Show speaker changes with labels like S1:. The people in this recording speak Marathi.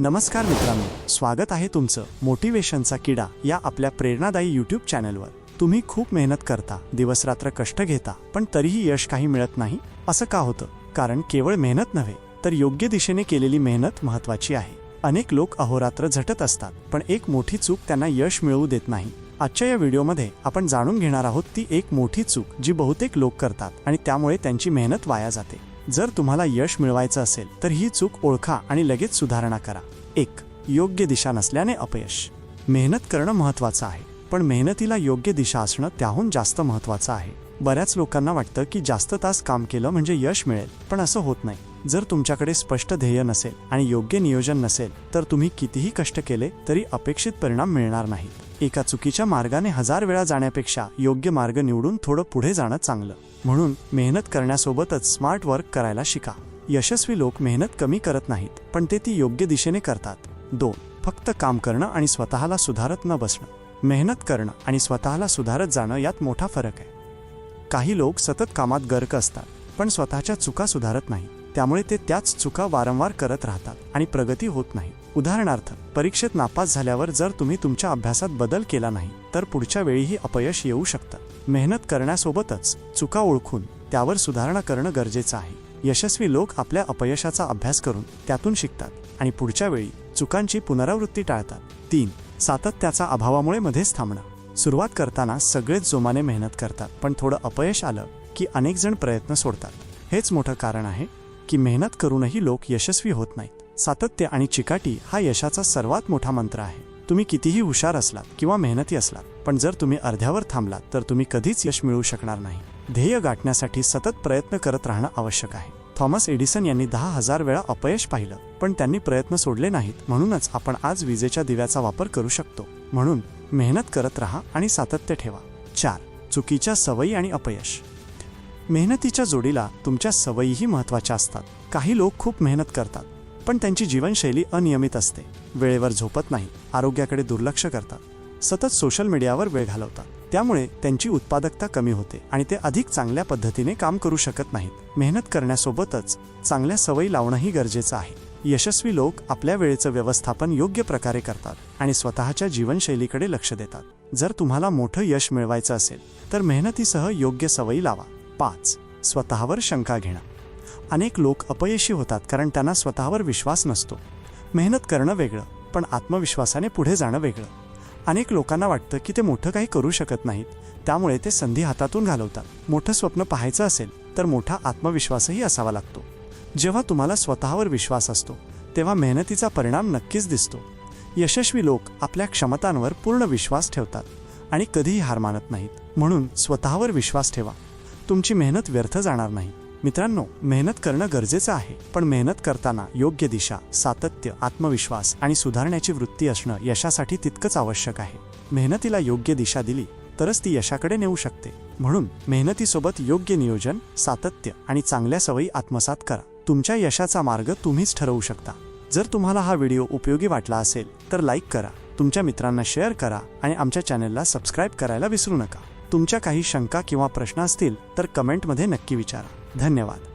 S1: नमस्कार मित्रांनो स्वागत आहे तुमचं मोटिवेशनचा किडा या आपल्या प्रेरणादायी यूट्यूब चॅनलवर तुम्ही खूप मेहनत करता दिवसरात्र कष्ट घेता पण तरीही यश काही मिळत नाही असं का होतं? कारण केवळ मेहनत नव्हे तर योग्य दिशेने केलेली मेहनत महत्वाची आहे. अनेक लोक अहोरात्र झटत असतात पण एक मोठी चूक त्यांना यश मिळवू देत नाही. आजच्या या व्हिडिओमध्ये आपण जाणून घेणार आहोत ती एक मोठी चूक जी बहुतेक लोक करतात आणि त्यामुळे त्यांची मेहनत वाया जाते. जर तुम्हाला यश मिळवायचं असेल तर ही चूक ओळखा आणि लगेच सुधारणा करा. एक योग्य दिशा नसल्याने अपयश. मेहनत करणं महत्वाचं आहे पण मेहनतीला योग्य दिशा असणं त्याहून जास्त महत्वाचं आहे. बऱ्याच लोकांना वाटतं की जास्त तास काम केलं म्हणजे यश मिळेल पण असं होत नाही. जर तुमच्याकडे स्पष्ट ध्येय नसेल आणि योग्य नियोजन नसेल तर तुम्ही कितीही कष्ट केले तरी अपेक्षित परिणाम मिळणार नाहीत. एका चुकीच्या मार्गाने हजार वेळा जाण्यापेक्षा योग्य मार्ग निवडून थोडं पुढे जाणं चांगलं. म्हणून मेहनत करण्यासोबतच स्मार्ट वर्क करायला शिका. यशस्वी लोक मेहनत कमी करत नाहीत पण ते ती योग्य दिशेने करतात. दोन फक्त काम करणं आणि स्वतःला सुधारत न बसणं. मेहनत करणं आणि स्वतःला सुधारत जाणं यात मोठा फरक आहे. काही लोक सतत कामात गर्क असतात पण स्वतःच्या चुका सुधारत नाही त्यामुळे ते त्याच चुका वारंवार करत राहतात आणि प्रगती होत नाही. उदाहरणार्थ परीक्षेत नापास झाल्यावर जर तुम्ही तुमच्या अभ्यासात बदल केला नाही तर पुढच्या वेळीही अपयश येऊ शकतं. मेहनत करण्यासोबतच चुका ओळखून त्यावर सुधारणा करणं गरजेचं आहे. यशस्वी लोक आपल्या अपयशाचा अभ्यास करून त्यातून शिकतात आणि पुढच्या वेळी चुकांची पुनरावृत्ती टाळतात. तीन सातत्याचा अभावामुळे मध्येच थांबणं. सुरुवात करताना सगळेच जोमाने मेहनत करतात पण थोडं अपयश आलं की अनेक जण प्रयत्न सोडतात. हेच मोठं कारण आहे की मेहनत करूनही लोक यशस्वी होत नाहीत. सातत्य आणि चिकाटी हा यशाचा सर्वात मोठा मंत्र आहे. तुम्ही कितीही हुशार असलात किंवा मेहनती असलात पण जर तुम्ही अर्ध्यावर थांबलात तर तुम्ही कधीच यश मिळवू शकणार नाही. ध्येय गाठण्यासाठी सतत प्रयत्न करत राहणं आवश्यक आहे. थॉमस एडिसन यांनी दहा हजार वेळा अपयश पाहिलं पण त्यांनी प्रयत्न सोडले नाहीत म्हणूनच आपण आज विजेच्या दिव्याचा वापर करू शकतो. म्हणून मेहनत करत राहा आणि सातत्य ठेवा. चार चुकीच्या सवयी आणि अपयश. मेहनतीच्या जोडीला तुमच्या सवयीही महत्त्वाच्या असतात. काही लोक खूप मेहनत करतात पण त्यांची जीवनशैली अनियमित असते. वेळेवर झोपत नाही आरोग्याकडे दुर्लक्ष करतात. सतत सोशल मीडियावर वेळ घालवतात. त्यामुळे त्यांची उत्पादकता कमी होते आणि ते अधिक चांगल्या पद्धतीने काम करू शकत नाहीत. मेहनत करण्यासोबतच चांगल्या सवयी लावणंही गरजेचं आहे. यशस्वी लोक आपल्या वेळेचं व्यवस्थापन योग्य प्रकारे करतात आणि स्वतःच्या जीवनशैलीकडे लक्ष देतात. जर तुम्हाला मोठं यश मिळवायचं असेल तर मेहनतीसह योग्य सवयी लावा. पाच. स्वतःवर शंका घेणं. अनेक लोक अपयशी होतात कारण त्यांना स्वतःवर विश्वास नसतो. मेहनत करणं वेगळं पण आत्मविश्वासाने पुढे जाणं वेगळं. अनेक लोकांना वाटतं की ते मोठं काही करू शकत नाहीत. त्यामुळे ते संधी हातातून घालवतात. मोठं स्वप्न पाहायचं असेल तर मोठा आत्मविश्वासही असावा लागतो. जेव्हा तुम्हाला स्वतःवर विश्वास असतो तेव्हा मेहनतीचा परिणाम नक्कीच दिसतो. यशस्वी लोक आपल्या क्षमतांवर पूर्ण विश्वास ठेवतात आणि कधीही हार मानत नाहीत. म्हणून स्वतःवर विश्वास ठेवा. तुमची मेहनत व्यर्थ जाणार नाही. मित्रांनो मेहनत करणं गरजेचं आहे पण मेहनत करताना योग्य दिशा सातत्य आत्मविश्वास आणि सुधारण्याची वृत्ती असणं यशासाठी तितकंच आवश्यक आहे. मेहनतीला योग्य दिशा दिली तरच ती यशाकडे नेऊ शकते. म्हणून मेहनतीसोबत योग्य नियोजन सातत्य आणि चांगल्या सवयी आत्मसात करा. तुमच्या यशाचा मार्ग तुम्हीच ठरवू शकता. जर तुम्हाला हा व्हिडिओ उपयोगी वाटला असेल तर लाईक करा तुमच्या मित्रांना शेअर करा आणि आमच्या चॅनलला सबस्क्राईब करायला विसरू नका. तुमच्या काही शंका किंवा प्रश्न असतील तर कमेंटमध्ये नक्की विचारा. धन्यवाद.